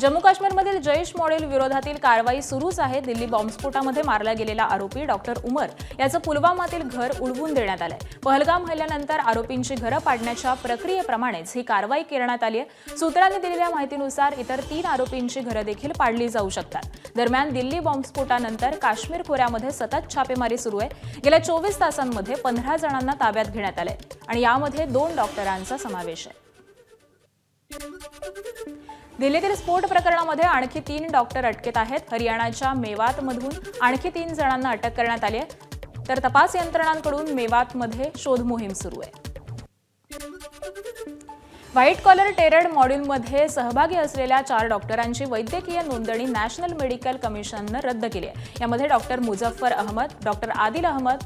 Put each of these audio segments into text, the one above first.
जम्मू काश्मीरमधील जैश मॉडेल विरोधातील कारवाई सुरूच आहे. दिल्ली बॉम्बस्फोटामध्ये मारला गेलेला आरोपी डॉक्टर उमर याचं पुलवामातील घर उडवून देण्यात आलंय. पहलगाम हल्ल्यानंतर आरोपींची घरं पाडण्याच्या प्रक्रियेप्रमाणेच ही कारवाई करण्यात आली आहे. सूत्रांनी दिलेल्या माहितीनुसार इतर तीन आरोपींची घरं देखील पाडली जाऊ शकतात. दरम्यान दिल्ली बॉम्बस्फोटानंतर काश्मीर खोऱ्यामध्ये सतत छापेमारी सुरू आहे. गेल्या चोवीस तासांमध्ये पंधरा जणांना ताब्यात घेण्यात आलंय आणि यामध्ये दोन डॉक्टरांचा समावेश आहे. दिल्लीतील स्फोट प्रकरणामध्ये आणखी तीन डॉक्टर अटकेत आहेत. हरियाणाच्या मेवातमधून आणखी तीन जणांना अटक करण्यात आली आहे. तर तपास यंत्रणांकडून मेवातमध्ये शोध मोहीम सुरू आहे. व्हाईट कॉलर टेरड मॉड्यूलमध्ये सहभागी असलेल्या चार डॉक्टरांची वैद्यकीय नोंदणी नॅशनल मेडिकल कमिशननं रद्द केली आहे. यामध्ये doctor Muzaffar Ahmad doctor Adil Ahmad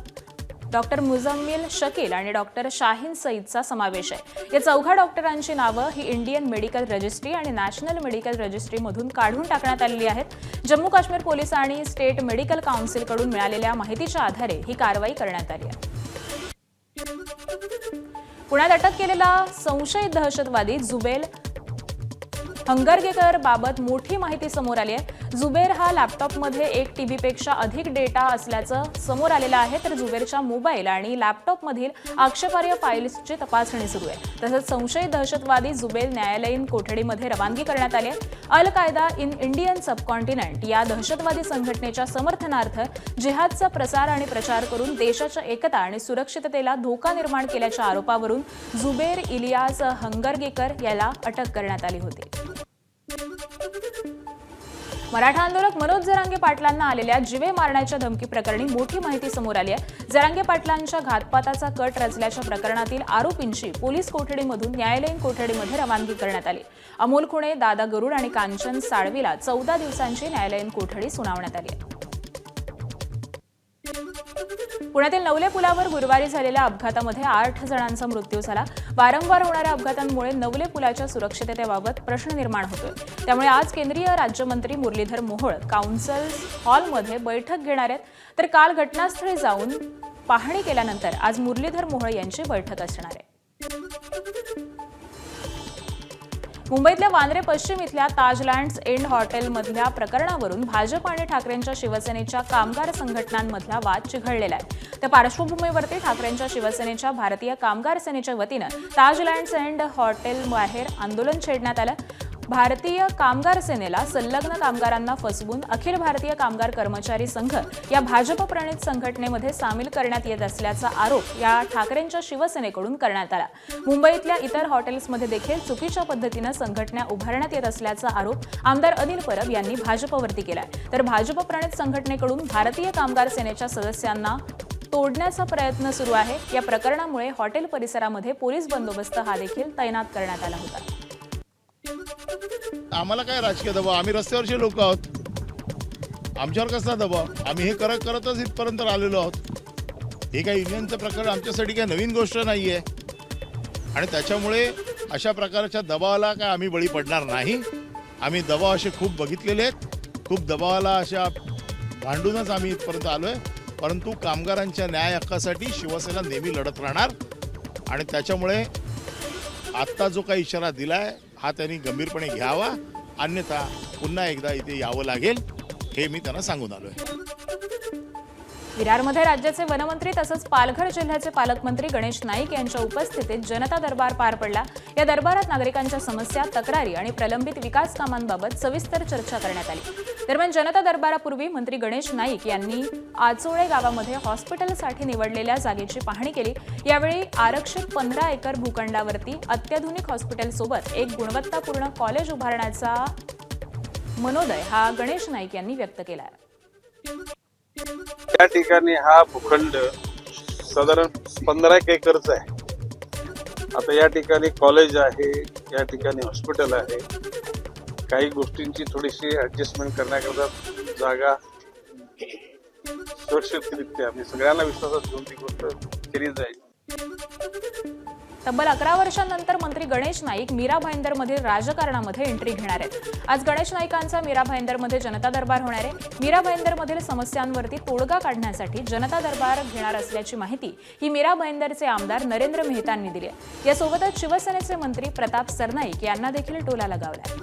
doctor Muzammil Shakeel आणि डॉक्टर शाहीन सईदचा समावेश आहे. या चौघा डॉक्टरांची नावं ही इंडियन मेडिकल रजिस्ट्री आणि नॅशनल मेडिकल रजिस्ट्रीमधून काढून टाकण्यात आलेली आहेत. जम्मू काश्मीर पोलीस आणि स्टेट मेडिकल काउन्सिलकडून मिळालेल्या माहितीच्या आधारे ही कारवाई करण्यात आली आहे. पुण्यात अटक केलेला संशयित दहशतवादी जुबेल हंगरगेकर बाबत मोठी माहिती समोर आली आहे. जुबेर हा लॅपटॉपमध्ये एक टी बीपेक्षा अधिक डेटा असल्याचं समोर आलेलं आहे. तर जुबेरच्या मोबाईल आणि लॅपटॉपमधील आक्षेपार्ह फाईल्सची तपासणी सुरू आहे. तसंच संशयित दहशतवादी जुबेर न्यायालयीन कोठडीमध्ये रवानगी करण्यात आली आहे. अल कायदा इन इंडियन सबकॉन्टिनेंट या दहशतवादी संघटनेच्या समर्थनार्थ जिहादचा प्रसार आणि प्रचार करून देशाच्या एकता आणि सुरक्षिततेला धोका निर्माण केल्याच्या आरोपावरून जुबेर इलियास हंगरगेकर याला अटक करण्यात आली होती. मराठा आंदोलक मनोज जरांगे पाटलांना आलेल्या जिवे मारण्याच्या धमकी प्रकरणी मोठी माहिती समोर आली आहे. जरांगे पाटलांच्या घातपाताचा कट रचल्याच्या प्रकरणातील आरोपींची पोलीस कोठडीमधून न्यायालयीन कोठडीमध्ये रवानगी करण्यात आली. अमोल खुणे दादा गरुड आणि कांचन साळवीला चौदा दिवसांची न्यायालयीन कोठडी सुनावण्यात आली आहे. पुण्यातील नवले पुलावर गुरुवारी झालेल्या अपघातामध्ये आठ जणांचा मृत्यू झाला. वारंवार होणाऱ्या अपघातांमुळे नवले पुलाच्या सुरक्षिततेबाबत प्रश्न निर्माण होतोय. त्यामुळे आज केंद्रीय राज्यमंत्री मुरलीधर मोहोळ काउन्सिल हॉलमध्ये बैठक घेणार आहेत. तर काल घटनास्थळी जाऊन पाहणी केल्यानंतर आज मुरलीधर मोहोळ यांची बैठक असणार आहे. मुंबईतल्या वांद्रे पश्चिम इथल्या ताजलँड्स एंड हॉटेलमधल्या प्रकरणावरून भाजप आणि ठाकरेंच्या शिवसेनेच्या कामगार संघटनांमधला वाद चिघळलेला आहे. त्या पार्श्वभूमीवरती ठाकरेंच्या शिवसेनेच्या भारतीय कामगार सेनेच्या वतीनं ताजलँड्स एंड हॉटेल बाहेर आंदोलन छेडण्यात आलं. भारतीय कामगार सेनेला संलग्न कामगारांना फसवून अखिल भारतीय कामगार कर्मचारी संघ या भाजप प्रणित संघटनेमध्ये सामील करण्यात येत असल्याचा आरोप या ठाकरेंच्या शिवसेनेकडून करण्यात आला. मुंबईतल्या इतर हॉटेल्समध्ये देखील चुकीच्या पद्धतीनं संघटना उभारण्यात येत असल्याचा आरोप आमदार अनिल परब यांनी भाजपवरती केलाय. तर भाजप प्रणित संघटनेकडून भारतीय कामगार सेनेच्या सदस्यांना तोडण्याचा प्रयत्न सुरू आहे. या प्रकरणामुळे हॉटेल परिसरामध्ये पोलीस बंदोबस्त हा देखील तैनात करण्यात आला होता. आम्हाला काय राजकीय दबाव? आम्ही रस्त्यावरचे लोक आहोत. आमच्यावर कसला दबाव? आम्ही हे करत करतच इथपर्यंत आलेलो आहोत. हे काही युनियनचं प्रकरण? आमच्यासाठी काही नवीन गोष्ट नाही आहे आणि त्याच्यामुळे अशा प्रकारच्या दबावाला काय आम्ही बळी पडणार नाही. आम्ही दबाव असे खूप बघितलेले आहेत. खूप दबावाला अशा भांडूनच आम्ही इथपर्यंत आलो आहे परंतु कामगारांच्या न्याय हक्कासाठी शिवसेना नेहमी लढत राहणार. आणि त्याच्यामुळे आत्ता जो काही इशारा दिलाय हा त्यांनी गंभीरपणे घ्यावा. अन्यथा पुन्हा एकदा इथे यावं लागेल हे मी त्यांना सांगून आलो आहे विरारमध्ये राज्याचे वनमंत्री तसंच पालघर जिल्ह्याचे पालकमंत्री गणेश नाईक यांच्या उपस्थितीत जनता दरबार पार पडला. या दरबारात नागरिकांच्या समस्या तक्रारी आणि प्रलंबित विकास कामांबाबत सविस्तर चर्चा करण्यात आली. दरम्यान जनता दरबारापूर्वी मंत्री गणेश नाईक यांनी आचोळे गावामध्ये हॉस्पिटलसाठी निवडलेल्या जागेची पाहणी केली. यावेळी आरक्षित पंधरा एकर भूखंडावरती अत्याधुनिक हॉस्पिटलसोबत एक गुणवत्तापूर्ण कॉलेज उभारण्याचा मनोदय हा गणेश नाईक यांनी व्यक्त केला. या ठिकाणी हा भूखंड साधारण पंधरा एक एकरचा आहे. आता या ठिकाणी कॉलेज आहे या ठिकाणी हॉस्पिटल आहे. काही गोष्टींची थोडीशी ऍडजस्टमेंट करण्याकरता जागा सुरक्षितरित्या म्हणजे सगळ्यांना विश्वासात घेऊन ती गोष्ट केली जाईल. तब्बल अकरा वर्षांनंतर मंत्री गणेश नाईक मीरा भाईंदरमधील राजकारणामध्ये एंट्री घेणार आहेत. आज गणेश नाईकांचा मीरा भाईंदरमध्ये जनता दरबार होणार आहे. मीरा भाईंदरमधील समस्यांवरती तोडगा काढण्यासाठी जनता दरबार घेणार असल्याची माहिती ही मीरा भाईंदरचे आमदार नरेंद्र मेहतांनी दिली आहे. यासोबतच शिवसेनेचे मंत्री प्रताप सरनाईक यांना देखील टोला लगावला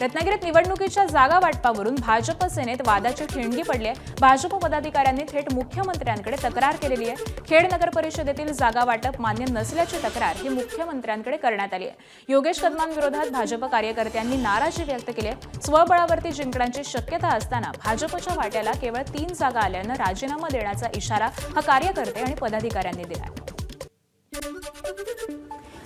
रत्नागिरीत निवडणुकीच्या जागा वाटपावरून भाजप सेनेत वादाची ठिणगी पडली आहे. भाजप पदाधिकाऱ्यांनी थेट मुख्यमंत्र्यांकडे तक्रार केलेली आहे. खेड नगर परिषदेतील जागा वाटप मान्य नसल्याची तक्रार ही मुख्यमंत्र्यांकडे करण्यात आली आहे. योगेश कदमांविरोधात भाजप कार्यकर्त्यांनी नाराजी व्यक्त केली आहे. स्वबळावरती जिंकण्याची शक्यता असताना भाजपच्या वाट्याला केवळ तीन जागा आल्यानं राजीनामा देण्याचा इशारा हा कार्यकर्ते आणि पदाधिकाऱ्यांनी दिला आहे.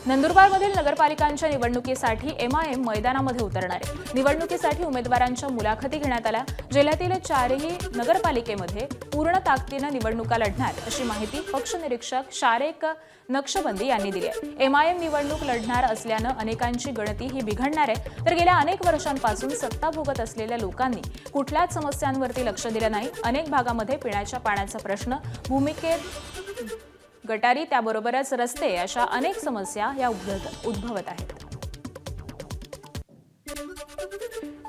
नंदुरबारमधील नगरपालिकांच्या निवडणुकीसाठी एमआयएम मैदानामध्ये उतरणार आहे. निवडणुकीसाठी उमेदवारांच्या मुलाखती घेण्यात आल्या. जिल्ह्यातील चारही नगरपालिकेमध्ये पूर्ण ताकदीनं निवडणुका लढणार अशी माहिती पक्ष निरीक्षक शारेक नक्षबंदी यांनी दिली आहे. एमआयएम निवडणूक लढणार असल्यानं अनेकांची गणती ही बिघडणार आहे. तर गेल्या अनेक वर्षांपासून सत्ता भोगत असलेल्या लोकांनी कुठल्याच समस्यांवरती लक्ष दिलं नाही. अनेक भागामध्ये पिण्याच्या पाण्याचा प्रश्न भूमिकेत गटारी त्याबरोबरच रस्ते अशा अनेक समस्या या उद्भवत आहेत.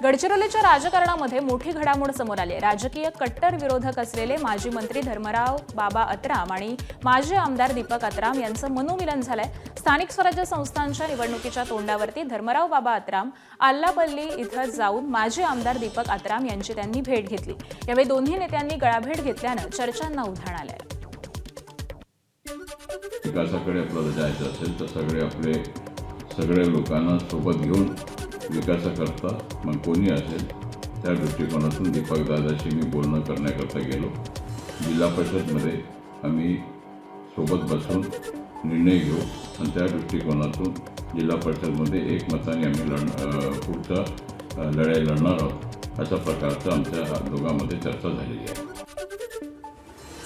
गडचिरोलीच्या राजकारणामध्ये मोठी घडामोड समोर आली राजकीय कट्टर विरोधक असलेले माजी मंत्री धर्मराव बाबा अत्राम आणि माजी आमदार दीपक अत्राम यांचं मनोमिलन झालंय. स्थानिक स्वराज्य संस्थांच्या निवडणुकीच्या तोंडावरती धर्मराव बाबा अत्राम आल्लापल्ली इथं जाऊन माजी आमदार दीपक अत्राम यांची त्यांनी भेट घेतली. यावेळी दोन्ही नेत्यांनी गळाभेट घेतल्यानं चर्चांना उधाण आलंय. विकासाकडे आपल्याला जायचं असेल तर सगळे आपले सगळ्या लोकांना सोबत घेऊन विकासाकरता मग कोणी असेल त्या दृष्टिकोनातून दीपक दादाशी मी बोलणं करण्याकरता गेलो. जिल्हा परिषदमध्ये आम्ही सोबत बसून निर्णय घेऊ आणि त्या दृष्टिकोनातून जिल्हा परिषदमध्ये एकमताने आम्ही लढ पुढचा लढाई लढणार आहोत अशा प्रकारचं आमच्या दोघांमध्ये चर्चा झालेली आहे.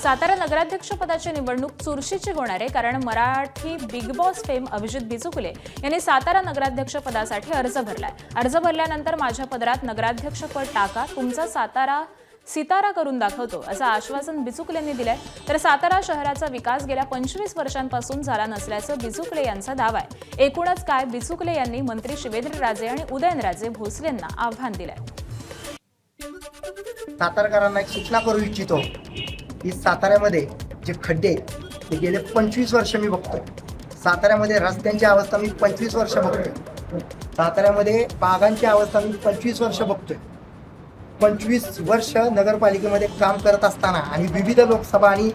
सातारा नगराध्यक्षपदाची निवडणूक चुरशीची होणार आहे कारण Marathi Bigg Boss fame Abhijit Bichukule यांनी सातारा नगराध्यक्षपदासाठी अर्ज भरलाय. अर्ज भरल्यानंतर माझ्या पदरात नगराध्यक्षपद टाका तुमचा सातारा सितारा करून दाखवतो असं आश्वासन बिचुकलेंनी दिलंय. तर सातारा शहराचा विकास गेल्या पंचवीस वर्षांपासून झाला नसल्याचं बिचुकले यांचा दावा आहे. एकूणच काय बिचुकले यांनी मंत्री शिवेंद्रराजे आणि उदयनराजे भोसलेंना आव्हान दिलंय. सातारकरांना एक सूचना करू इच्छितो. की साताऱ्यामध्ये जे खड्डे आहेत, ते गेले पंचवीस वर्ष मी बघतोय. साताऱ्यामध्ये रस्त्यांची अवस्था मी पंचवीस वर्ष बघतोय. साताऱ्यामध्ये बागांची अवस्था मी पंचवीस वर्ष बघतोय. पंचवीस वर्ष नगरपालिकेमध्ये काम करत असताना आणि विविध लोकसभा आणि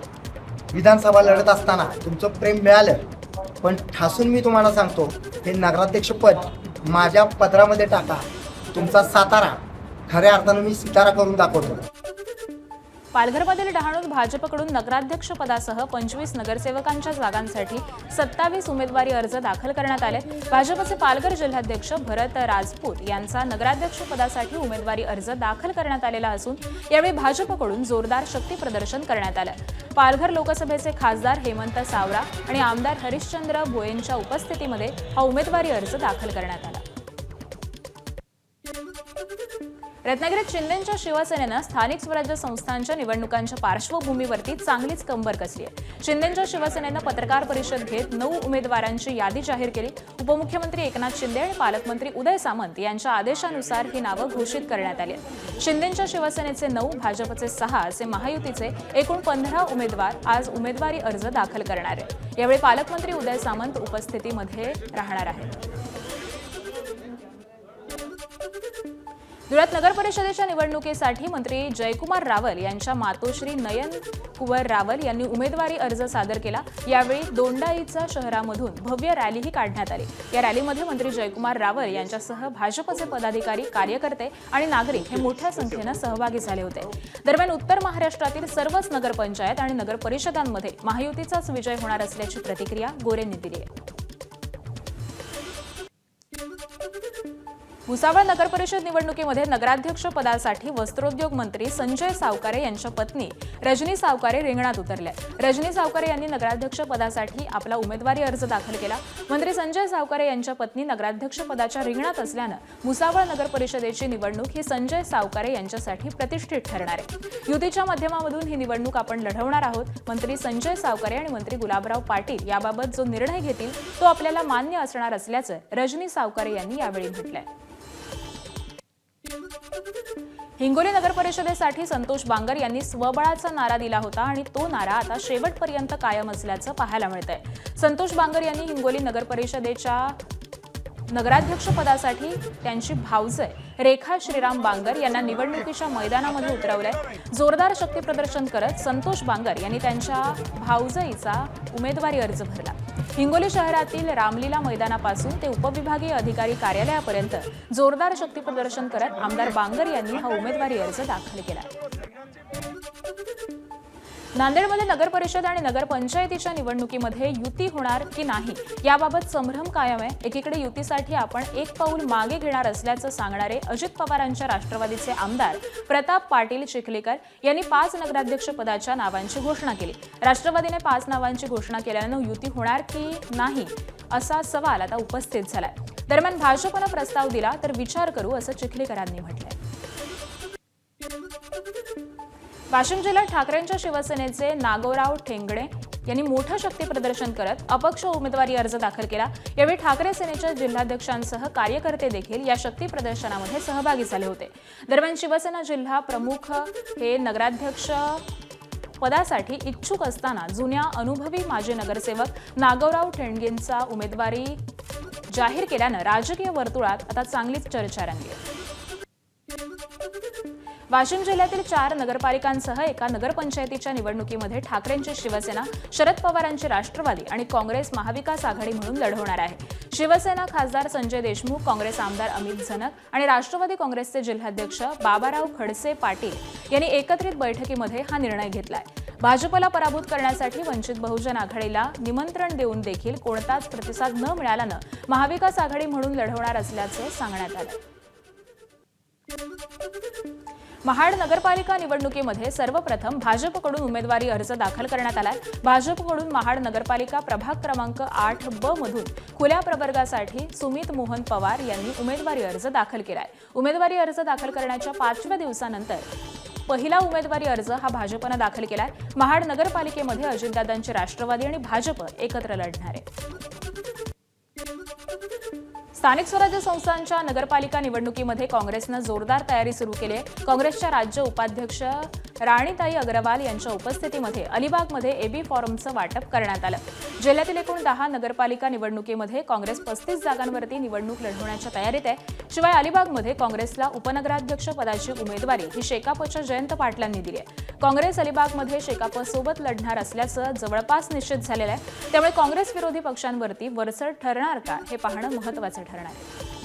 विधानसभा लढत असताना तुमचं प्रेम मिळालं. पण ठासून मी तुम्हाला सांगतो हे नगराध्यक्षपद माझ्या पदरामध्ये टाका. तुमचा सातारा खऱ्या अर्थानं मी सितारा करून दाखवतो. पालघरमधील डहाणूत भाजपकडून नगराध्यक्ष पदासह पंचवीस नगरसेवकांच्या जागांसाठी सत्तावीस उमेदवारी अर्ज दाखल करण्यात आले. भाजपचे पालघर जिल्हाध्यक्ष भरत राजपूत यांचा नगराध्यक्ष पदासाठी उमेदवारी अर्ज दाखल करण्यात आलेला असून यावेळी भाजपकडून जोरदार शक्ती प्रदर्शन करण्यात आलं. पालघर लोकसभेचे खासदार हेमंत सावरा आणि आमदार हरिश्चंद्र भोयेंच्या उपस्थितीमध्ये हा उमेदवारी अर्ज दाखल करण्यात आला. रत्नागिरीत शिंदेच्या शिवसेनेनं स्थानिक स्वराज्य संस्थांच्या निवडणुकांच्या पार्श्वभूमीवरती चांगलीच कंबर कसली आहे. शिंदेच्या शिवसेनेनं पत्रकार परिषद घेत नऊ उमेदवारांची यादी जाहीर केली. उपमुख्यमंत्री एकनाथ शिंदे आणि पालकमंत्री उदय सामंत यांच्या आदेशानुसार ही नावं घोषित करण्यात आली आहेत. शिंदेच्या शिवसेनेचे नऊ भाजपचे सहा असे महायुतीचे एकूण पंधरा उमेदवार आज उमेदवारी अर्ज दाखल करणार आहेत. यावेळी पालकमंत्री उदय सामंत उपस्थितीमध्ये राहणार आहेत. धुळ्यात नगर परिषदेच्या निवडणुकीसाठी मंत्री जयकुमार रावल यांच्या मातोश्री नयन कुवर रावल यांनी उमेदवारी अर्ज सादर केला. यावेळी दोंडाईचा शहरामधून भव्य रॅलीही काढण्यात आली. या रॅलीमध्ये मंत्री जयकुमार रावल यांच्यासह भाजपचे पदाधिकारी कार्यकर्ते आणि नागरिक हे मोठ्या संख्येनं सहभागी झाले होते. दरम्यान उत्तर महाराष्ट्रातील सर्वच नगरपंचायत आणि नगर परिषदांमध्ये महायुतीचाच विजय होणार असल्याची प्रतिक्रिया गोरेंनी दिली आहे. भुसावळ नगर परिषद निवडणुकीमध्ये नगराध्यक्ष पदासाठी वस्त्रोद्योग मंत्री संजय सावकारे यांच्या पत्नी रजनी सावकारे रिंगणात उतरल्या. रजनी सावकारे यांनी नगराध्यक्ष पदासाठी आपला उमेदवारी अर्ज दाखल केला. मंत्री संजय सावकारे यांच्या पत्नी नगराध्यक्ष पदाच्या रिंगणात असल्यानं भुसावळ नगर परिषदेची निवडणूक ही संजय सावकारे यांच्यासाठी प्रतिष्ठित ठरणार आहे. युतीच्या माध्यमामधून ही निवडणूक आपण लढवणार आहोत. मंत्री संजय सावकारे आणि मंत्री गुलाबराव पाटील याबाबत जो निर्णय घेतील तो आपल्याला मान्य असणार असल्याचं रजनी सावकारे यांनी यावेळी म्हटलंय. हिंगोली नगर परिषदेसाठी संतोष बांगर यांनी स्वबळाचा नारा दिला होता आणि तो नारा आता शेवटपर्यंत कायम असल्याचं पाहायला मिळतंय. संतोष बांगर यांनी हिंगोली नगर परिषदेच्या नगराध्यक्षपदासाठी त्यांची भावजय. रेखा श्रीराम बांगर यांना निवडणुकीच्या मैदानामध्ये उतरवलंय. जोरदार शक्तीप्रदर्शन करत संतोष बांगर यांनी त्यांच्या भावजईचा उमेदवारी अर्ज भरला. हिंगोली शहरातील रामलीला मैदानापासून ते उपविभागीय अधिकारी कार्यालयापर्यंत जोरदार शक्तीप्रदर्शन करत आमदार बांगर यांनी हा उमेदवारी अर्ज दाखल केला. नांदेडमध्ये नगर परिषद आणि नगरपंचायतीच्या निवडणुकीमध्ये युती होणार की नाही याबाबत संभ्रम कायम आहे. एकीकडे युतीसाठी आपण एक पाऊल मागे घेणार असल्याचं सांगणारे अजित पवारांच्या राष्ट्रवादीचे आमदार प्रताप पाटील चिखलीकर यांनी पाच नगराध्यक्ष पदाच्या नावांची घोषणा केली. राष्ट्रवादीने पाच नावांची घोषणा केल्यानं युती होणार की नाही असा सवाल आता उपस्थित झालाय. दरम्यान भाजपनं प्रस्ताव दिला तर विचार करू असं चिखलीकरांनी म्हटलंय. वाशिम जिल्ह्यात ठाकरेंच्या शिवसेनेचे नागोराव ठेंगडे यांनी मोठं शक्ती प्रदर्शन करत अपक्ष उमेदवारी अर्ज दाखल केला. यावेळी ठाकरे सेनेच्या जिल्हाध्यक्षांसह कार्यकर्ते देखील या शक्ती प्रदर्शनामध्ये सहभागी झाले होते. दरम्यान शिवसेना जिल्हा प्रमुख हे नगराध्यक्ष पदासाठी इच्छुक असताना जुन्या अनुभवी माजी नगरसेवक नागोराव ठेंगेंचा उमेदवारी जाहीर केल्यानं राजकीय वर्तुळात आता चांगलीच चर्चा रंगली. वाशिम जिल्ह्यातील चार नगरपालिकांसह एका नगरपंचायतीच्या निवडणुकीमध्ये ठाकरेंची शिवसेना शरद पवारांची राष्ट्रवादी आणि काँग्रेस महाविकास आघाडी म्हणून लढवणार आहे. शिवसेना खासदार संजय देशमुख काँग्रेस आमदार अमित झनक आणि राष्ट्रवादी काँग्रेसचे जिल्हाध्यक्ष बाबाराव खडसे पाटील यांनी एकत्रित बैठकीमध्ये हा निर्णय घेतलाय. भाजपला पराभूत करण्यासाठी वंचित बहुजन आघाडीला निमंत्रण देऊन देखील कोणताच प्रतिसाद न मिळाल्यानं महाविकास आघाडी म्हणून लढवणार असल्याचं सांगण्यात आलं. महाड नगरपालिका निवडणुकीमध्ये सर्वप्रथम भाजपकडून उमेदवारी अर्ज दाखल करण्यात आलाय. भाजपकडून महाड नगरपालिका प्रभाग क्रमांक आठ ब मधून खुल्या प्रवर्गासाठी सुमित मोहन पवार यांनी उमेदवारी अर्ज दाखल केलाय. उमेदवारी अर्ज दाखल करण्याच्या पाचव्या दिवसानंतर पहिला उमेदवारी अर्ज हा भाजपनं दाखल केलाय. महाड नगरपालिकेमध्ये अजितदादांचे राष्ट्रवादी आणि भाजप एकत्र लढणार. आहे स्थानिक स्वराज्य संस्थांच्या नगरपालिका निवडणुकीमध्ये काँग्रेसनं जोरदार तयारी सुरू केली आहे. काँग्रेसच्या राज्य उपाध्यक्ष राणीताई अग्रवाल यांच्या उपस्थितीमध्ये अलिबागमध्ये एबी फॉर्मचं वाटप करण्यात आलं. जिल्ह्यातील एकूण दहा नगरपालिका निवडणुकीमध्ये काँग्रेस पस्तीस जागांवरती निवडणूक लढवण्याच्या तयारीत आहे. शिवाय अलिबागमध्ये काँग्रेसला उपनगराध्यक्ष पदाची उमेदवारी ही शेकापच्या जयंत पाटलांनी दिली आहे. काँग्रेस अलिबागमध्ये शेकापसोबत लढणार असल्याचं जवळपास निश्चित झालेलं आहे. त्यामुळे काँग्रेस विरोधी पक्षांवरती वरचढ ठरणार का हे पाहणं महत्त्वाचं ठरणार आहे.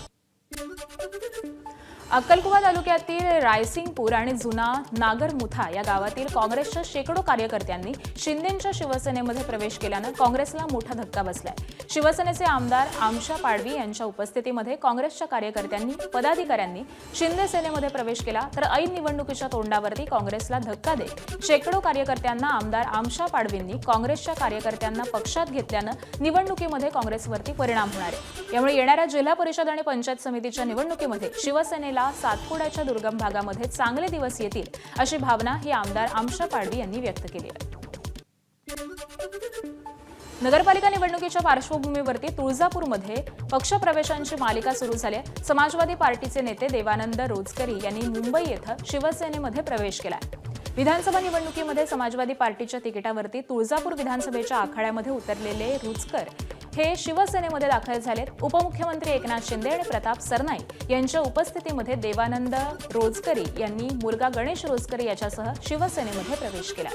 अक्कलकुवा तालुक्यातील रायसिंगपूर आणि जुना नागरमुथा या गावातील काँग्रेसच्या शेकडो कार्यकर्त्यांनी शिंदेच्या शिवसेनेमध्ये प्रवेश केल्यानं काँग्रेसला मोठा धक्का बसलाय. शिवसेनेचे आमदार आमशा पाडवी यांच्या उपस्थितीमध्ये काँग्रेसच्या कार्यकर्त्यांनी पदाधिकाऱ्यांनी शिंदे सेनेमध्ये प्रवेश केला तर ऐन निवडणुकीच्या तोंडावरती काँग्रेसला धक्का देत शेकडो कार्यकर्त्यांना आमदार आमशा पाडवींनी काँग्रेसच्या कार्यकर्त्यांना पक्षात घेतल्यानं निवडणुकीमध्ये काँग्रेसवरती परिणाम होणार आहे. यामुळे येणाऱ्या जिल्हा परिषद आणि पंचायत समितीच्या निवडणुकीमध्ये शिवसेनेला सातपुड्याच्या दुर्गम भागामध्ये चांगले दिवस येतील अशी भावना ही आमदार आमशा पाडवी यांनी व्यक्त केली आहे. नगरपालिका निवडणुकीच्या पार्श्वभूमीवरती तुळजापूरमध्ये पक्षप्रवेशांची मालिका सुरू झाली आहे. समाजवादी पार्टीचे नेते देवानंद रोजकरी यांनी मुंबई येथे शिवसेनेमध्ये प्रवेश केलाय विधानसभा निवडणुकीमध्ये समाजवादी पार्टीच्या तिकिटावरती तुळजापूर विधानसभेच्या आखाड्यामध्ये उतरलेले रुचकर हे शिवसेनेमध्ये दाखल झालेत उपमुख्यमंत्री एकनाथ शिंदे आणि प्रताप सरनाईक यांच्या उपस्थितीमध्ये देवानंद रोजकरी यांनी मुलगा गणेश रोजकरी याच्यासह शिवसेनेमध्ये प्रवेश केला.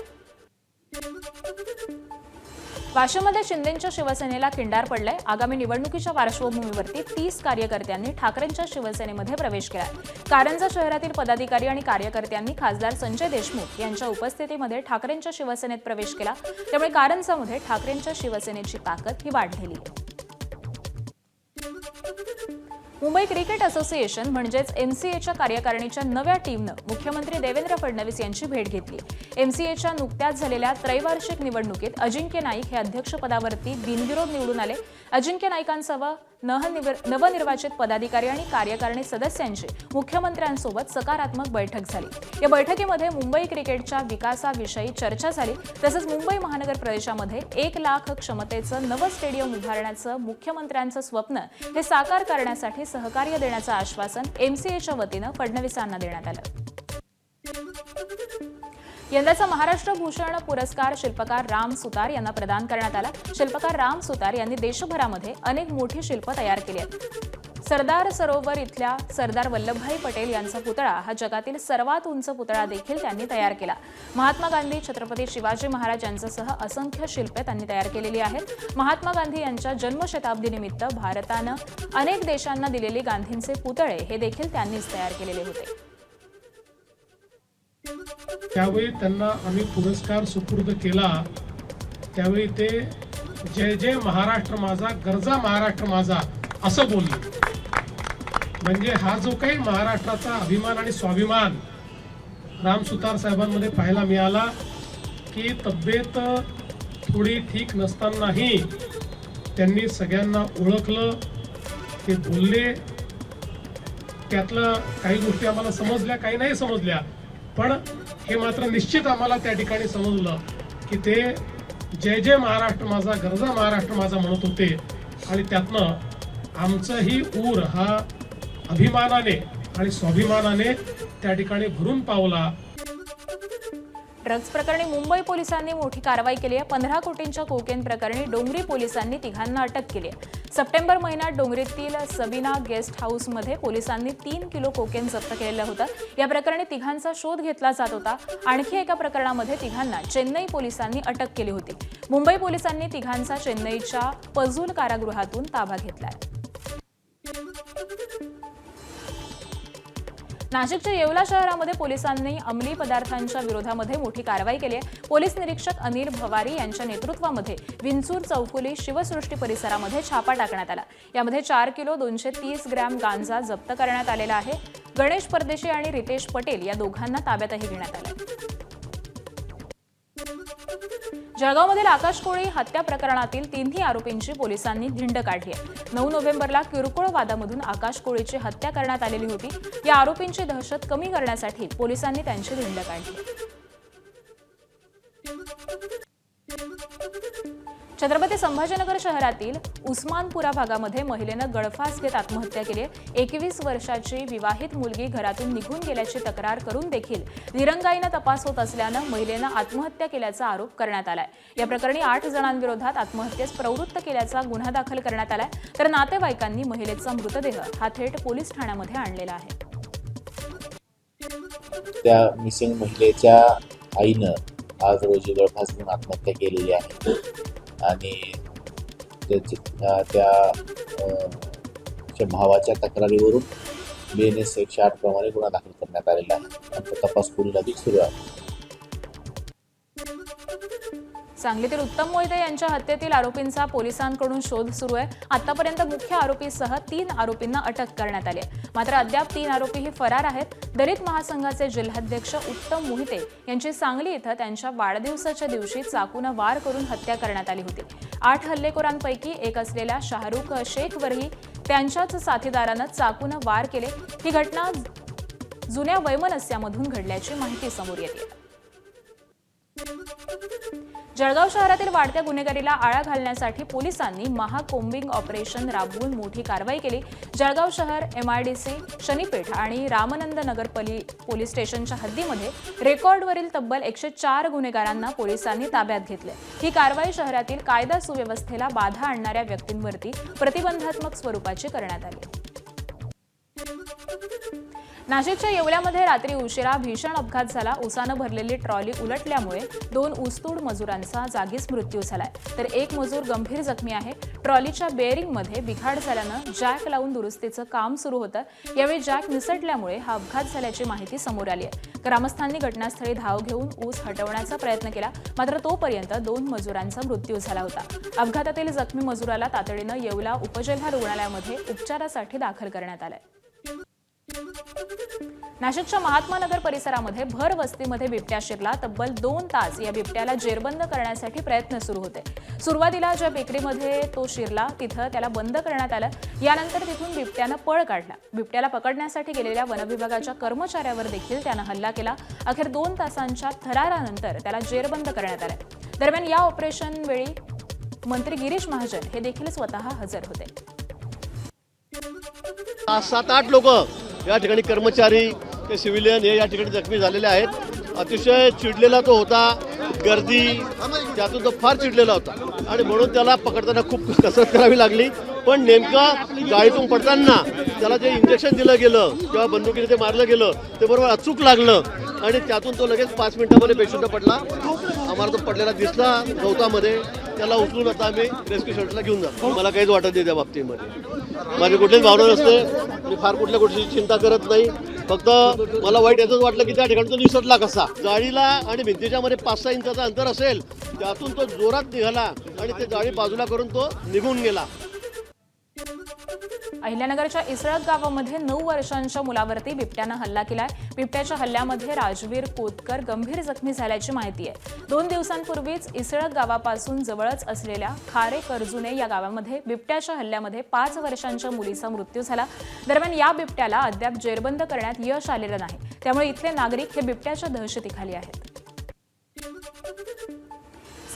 वाशिममध्ये शिंदेच्या शिवसेनेला खिंडार पडलंय. आगामी निवडणुकीच्या पार्श्वभूमीवरती तीस कार्यकर्त्यांनी ठाकरेंच्या शिवसेनेमध्ये प्रवेश केला कारंजा शहरातील पदाधिकारी आणि कार्यकर्त्यांनी खासदार संजय देशमुख यांच्या उपस्थितीमध्ये ठाकरेंच्या शिवसेनेत प्रवेश केला. त्यामुळे कारंजामध्ये ठाकरेंच्या शिवसेनेची ताकद ही वाढलेली आहे. मुंबई क्रिकेट असोसिएशन म्हणजेच एमसीएच्या कार्यकारिणीच्या नव्या टीमनं मुख्यमंत्री देवेंद्र फडणवीस यांची भेट घेतली. एमसीएच्या नुकत्याच झालेल्या त्रैवार्षिक निवडणुकीत अजिंक्य नाईक हे अध्यक्षपदावरती बिनविरोध निवडून आले. अजिंक्य नाईकांसह नवनिर्वाचित पदाधिकारी आणि कार्यकारिणी सदस्यांची मुख्यमंत्र्यांसोबत सकारात्मक बैठक झाली. या बैठकीमध्ये मुंबई क्रिकेटच्या विकासाविषयी चर्चा झाली. तसंच मुंबई महानगर प्रदेशामध्ये एक लाख क्षमतेचं नवं स्टेडियम उभारण्याचं मुख्यमंत्र्यांचं स्वप्न हे साकार करण्यासाठी सहकार्य देण्याचं आश्वासन एमसीएच्या वतीनं फडणवीसांना देण्यात आलं. यंदाचा महाराष्ट्र भूषण पुरस्कार शिल्पकार राम सुतार यांना प्रदान करण्यात आला. शिल्पकार राम सुतार यांनी देशभरामध्ये अनेक मोठी शिल्प तयार केली आहेत. सरदार सरोवर इथल्या सरदार वल्लभभाई पटेल यांचा पुतळा हा जगातील सर्वात उंच पुतळा देखील त्यांनी तयार केला. महात्मा गांधी छत्रपती शिवाजी महाराज यांच्यासह असंख्य शिल्पे त्यांनी तयार केलेली आहेत. महात्मा गांधी यांच्या जन्मशताब्दीनिमित्त भारतानं अनेक देशांना दिलेले गांधींचे पुतळे हे देखील त्यांनीच तयार केलेले होते. त्यावेळी त्यांना आम्ही पुरस्कार सुपूर्द केला. त्यावेळी ते जय जय महाराष्ट्र माझा गरजा महाराष्ट्र माझा असं बोलले. म्हणजे हा जो काही महाराष्ट्राचा अभिमान आणि स्वाभिमान राम सुतार साहेबांमध्ये पाहायला मिळाला की तब्येत थोडी ठीक नसतानाही त्यांनी सगळ्यांना ओळखलं ते बोलले. त्यातलं काही गोष्टी आम्हाला समजल्या काही नाही समजल्या. पण हे मात्र निश्चित आम्हाला त्या ठिकाणी समजलं की ते जय जय महाराष्ट्र माझा गरजा महाराष्ट्र माझा म्हणत होते. आणि त्यातनं आमचंही ऊर हा अभिमानाने आणि स्वाभिमानाने त्या ठिकाणी भरून पावला. ड्रग्ज प्रकरणी मुंबई पोलिसांनी मोठी कारवाई केली आहे. पंधरा कोटींच्या कोकेन प्रकरणी डोंगरी पोलिसांनी तिघांना अटक केली आहे. सप्टेंबर महिन्यात डोंगरीतील सबिना गेस्ट हाऊसमध्ये पोलिसांनी तीन किलो कोकेन जप्त केलेलं होतं. या प्रकरणी तिघांचा शोध घेतला जात होता. आणखी एका प्रकरणामध्ये तिघांना चेन्नई पोलिसांनी अटक केली होती. मुंबई पोलिसांनी तिघांचा चेन्नईच्या पजूल कारागृहातून ताबा घेतलाय नाशिकच्या येवला शहरामध्ये पोलिसांनी अंमली पदार्थांच्या विरोधामध्ये मोठी कारवाई केली आहे. पोलीस निरीक्षक अनिल भवारी यांच्या नेतृत्वामध्ये विंचूर चौफुली शिवसृष्टी परिसरामध्ये छापा टाकण्यात आला. यामध्ये चार किलो दोनशे तीस ग्रॅम गांजा जप्त करण्यात आलेला आहे. गणेश परदेशी आणि रितेश पटेल या दोघांना ताब्यातही घेण्यात आलं. जळगावमधील आकाश कोळी हत्या प्रकरणातील तिन्ही आरोपींची पोलिसांनी धिंड काढली आहे. नऊ नोव्हेंबरला किरकोळ वादामधून आकाश कोळीची हत्या करण्यात आलेली होती. या आरोपींची दहशत कमी करण्यासाठी पोलिसांनी त्यांची धिंड काढली. छत्रपती संभाजीनगर शहरातील उस्मानपुरा भागामध्ये महिलेनं गळफास घेत आत्महत्या केली आहे. एकवीस वर्षाची विवाहित मुलगी घरातून निघून गेल्याची तक्रार करून देखील दिरंगाईनं तपास होत असल्यानं महिलेनं आत्महत्या केल्याचा आरोप करण्यात आलाय. या प्रकरणी आठ जणांविरोधात आत्महत्येस प्रवृत्त केल्याचा गुन्हा दाखल करण्यात आलाय. तर नातेवाईकांनी महिलेचा मृतदेह हा थेट पोलीस ठाण्यामध्ये आणलेला आहे. त्या मिसिंग महिलेच्या आईनं आज रोजी गळफास घेऊन आत्महत्या केलेली आहे. आणि त्याची त्या भावाच्या तक्रारीवरून बी एन एस एकशे आठ प्रमाणे गुन्हा दाखल करण्यात आलेला आहे. आमचा तो तपास पुढील अधिक सुरू आहे. सांगलीतील उत्तम मोहिते यांच्या हत्येतील आरोपींचा पोलिसांकडून शोध सुरू आहे. आतापर्यंत मुख्य आरोपीसह तीन आरोपींना अटक करण्यात आली आहे. मात्र अद्याप तीन आरोपीही फरार आहेत. दलित महासंघाचे जिल्हाध्यक्ष उत्तम मोहिते यांची सांगली इथं त्यांच्या वाढदिवसाच्या दिवशी चाकूनं वार करून हत्या करण्यात आली होती. आठ हल्लेखोरांपैकी एक असलेल्या शाहरुख शेखवरही त्यांच्याच साथीदारानं चाकूनं वार केले. ही घटना जुन्या वैमनस्यामधून घडल्याची माहिती समोर येते. जळगाव शहरातील वाढत्या गुन्हेगारीला आळा घालण्यासाठी पोलिसांनी महाकोम्बिंग ऑपरेशन राबवून मोठी कारवाई केली. जळगाव शहर एमआयडीसी शनीपेठ आणि रामनंद नगर पली पोलीस स्टेशनच्या हद्दीमध्ये रेकॉर्डवरील तब्बल एकशे चार गुन्हेगारांना पोलिसांनी ताब्यात घेतले. ही कारवाई शहरातील कायदा सुव्यवस्थेला बाधा आणणाऱ्या व्यक्तींवरती प्रतिबंधात्मक स्वरूपाची करण्यात आली. नाशिकच्या येवल्यामध्ये रात्री उशिरा भीषण अपघात झाला. उसानं भरलेली ट्रॉली उलटल्यामुळे दोन ऊसतोड मजुरांचा जागीच मृत्यू झालाय. तर एक मजूर गंभीर जखमी आहे. ट्रॉलीच्या बेअरिंगमध्ये बिघाड झाल्यानं जॅक लावून दुरुस्तीचं काम सुरू होतं. यावेळी जॅक निसटल्यामुळे हा अपघात झाल्याची माहिती समोर आली आहे. ग्रामस्थांनी घटनास्थळी धाव घेऊन ऊस हटवण्याचा प्रयत्न केला. मात्र तोपर्यंत दोन मजुरांचा मृत्यू झाला होता. अपघातातील जखमी मजुराला तातडीनं येवला उपजिल्हा रुग्णालयामध्ये उपचारासाठी दाखल करण्यात आलंय. नाशिकच्या महात्मा नगर परिसरामध्ये भर वस्तीमध्ये बिबट्या शिरला तब्बल दोन तास या बिबट्याला जेरबंद करण्यासाठी प्रयत्न सुरू होते. सुरुवातीला ज्या बेकरीमध्ये तो शिरला तिथं त्याला बंद करण्यात आलं. यानंतर तिथून बिबट्यानं पळ काढला. बिबट्याला पकडण्यासाठी गेलेल्या वनविभागाच्या कर्मचाऱ्यावर देखील त्यानं हल्ला केला. अखेर दोन तासांच्या थरारानंतर त्याला जेरबंद करण्यात आलं. दरम्यान या ऑपरेशन वेळी मंत्री गिरीश महाजन हे देखील स्वतः हजर होते. सात आठ लोक या ठिकाणी कर्मचारी ते सिव्हिलियन हे या ठिकाणी जखमी झालेले आहेत. अतिशय चिडलेला तो होता. गर्दी त्यातून तो फार चिडलेला होता. आणि म्हणून त्याला पकडताना खूप कसरत करावी लागली. पण नेमकं गाडीतून पडताना त्याला जे इंजेक्शन दिलं गेलं किंवा बंदुकीने ते मारलं गेलं ते बरोबर अचूक लागलं. आणि त्यातून तो लगेच पाच मिनिटामध्ये पेशंट पडला. आम्हाला तो पडलेला दिसला गवतामध्ये. त्याला उचलून आता आम्ही रेस्क्यू शर्टला घेऊन जातो. मला काहीच वाटत नाही त्या बाबतीमध्ये. माझी कुठलीच भावना नसते. मी फार कुठल्या गोष्टीची चिंता करत नाही. फक्त मला वाईट याचंच वाटलं की त्या ठिकाणी तो निसटला कसा. जाळीला आणि भिंतीच्या मध्ये पाच सहा इंचाचा अंतर असेल त्यातून तो जोरात निघाला आणि ते जाळी बाजूला करून तो निघून गेला. अहिल्यानगरच्या इसळत गावामध्ये नऊ वर्षांच्या मुलावरती बिबट्यानं हल्ला केलाय. बिबट्याच्या हल्ल्यामध्ये राजवीर कोतकर गंभीर जखमी झाल्याची माहिती आहे. दोन दिवसांपूर्वीच इसळत गावापासून जवळच असलेल्या खारे कर्जुने या गावामध्ये बिबट्याच्या हल्ल्यामध्ये पाच वर्षांच्या मुलीचा मृत्यू झाला. दरम्यान या बिबट्याला अद्याप जेरबंद करण्यात यश आलेलं नाही. त्यामुळे इथले नागरिक हे बिबट्याच्या दहशतीखाली आहेत.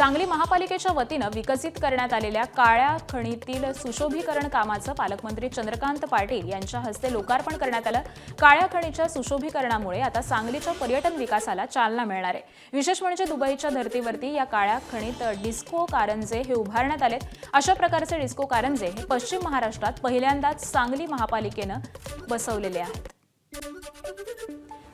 सांगली महापालिकेच्या वतीनं विकसित करण्यात आलेल्या काळ्या खणीतील सुशोभीकरण कामाचं पालकमंत्री चंद्रकांत पाटील यांच्या हस्ते लोकार्पण करण्यात आलं. काळ्या खणीच्या सुशोभीकरणामुळे आता सांगलीच्या पर्यटन विकासाला चालना मिळणार आहे. विशेष म्हणजे दुबईच्या धर्तीवरती या काळ्या खणीत डिस्को कारंजे हे उभारण्यात आलेत. अशा प्रकारचे डिस्को कारंजे हे पश्चिम महाराष्ट्रात पहिल्यांदाच सांगली महापालिकेनं बसवलेले आहेत.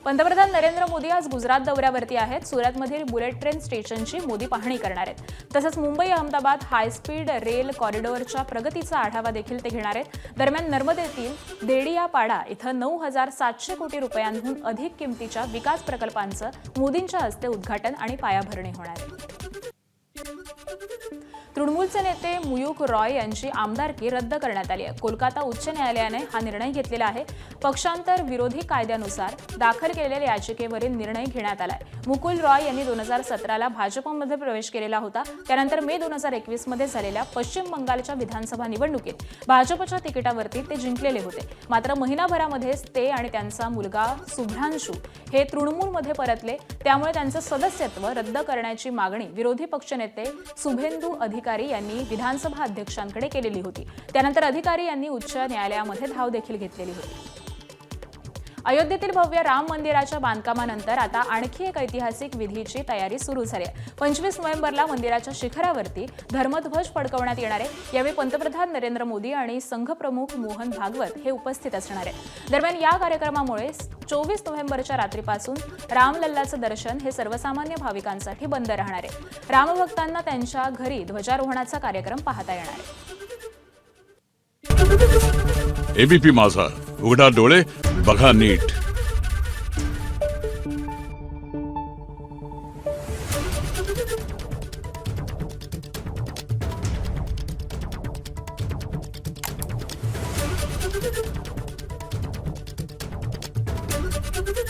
पंतप्रधान नरेंद्र मोदी आज गुजरात दौऱ्यावरती आहेत. सुरतमधील बुलेट ट्रेन स्टेशनची मोदी पाहणी करणार आहेत. तसंच Mumbai Ahmedabad high speed rail कॉरिडॉरच्या प्रगतीचा आढावा देखील ते घेणार आहेत. दरम्यान नर्मदेतील देडियापाडा इथं नऊ हजार सातशे कोटी रुपयांहून अधिक किमतीच्या विकास प्रकल्पांचं मोदींच्या हस्ते उद्घाटन आणि पायाभरणी होणार आहे. तृणमूलचे नेते मुयुक रॉय यांची आमदारकी रद्द करण्यात आली आहे. कोलकाता उच्च न्यायालयाने हा निर्णय घेतलेला आहे. पक्षांतर विरोधी कायद्यानुसार दाखल केलेल्या याचिकेवरील निर्णय घेण्यात आलाय. मुकुल रॉय यांनी दोन हजार सतराला भाजपमध्ये प्रवेश केलेला होता. त्यानंतर मे दोन हजार एकवीसमध्ये झालेल्या पश्चिम बंगालच्या विधानसभा निवडणुकीत भाजपच्या तिकिटावरती ते जिंकलेले होते. मात्र महिनाभरामध्येच ते आणि त्यांचा मुलगा सुभ्रांशू हे तृणमूलमध्ये परतले. त्यामुळे त्यांचं सदस्यत्व रद्द करण्याची मागणी विरोधी पक्षनेते शुभेंदू अधिकारी यांनी विधानसभा अध्यक्षांकडे केलेली होती. त्यानंतर अधिकारी यांनी उच्च न्यायालयामध्ये धाव देखील घेतलेली होती. अयोध्येतील भव्य राम मंदिराच्या बांधकामानंतर आता आणखी एक ऐतिहासिक विधीची तयारी सुरू झाली आहे. पंचवीस नोव्हेंबरला मंदिराच्या शिखरावरती धर्मध्वज फडकवण्यात येणार आहे. यावेळी पंतप्रधान नरेंद्र मोदी आणि संघप्रमुख मोहन भागवत हे उपस्थित असणार आहेत दरम्यान या कार्यक्रमामुळे चोवीस नोव्हेंबरच्या रात्रीपासून रामलल्लाचं दर्शन हे सर्वसामान्य भाविकांसाठी बंद राहणार आहे. रामभक्तांना त्यांच्या घरी ध्वजारोहणाचा कार्यक्रम पाहता येणार आहे. एबीपी माझा उघडा डोळे बघा नीट.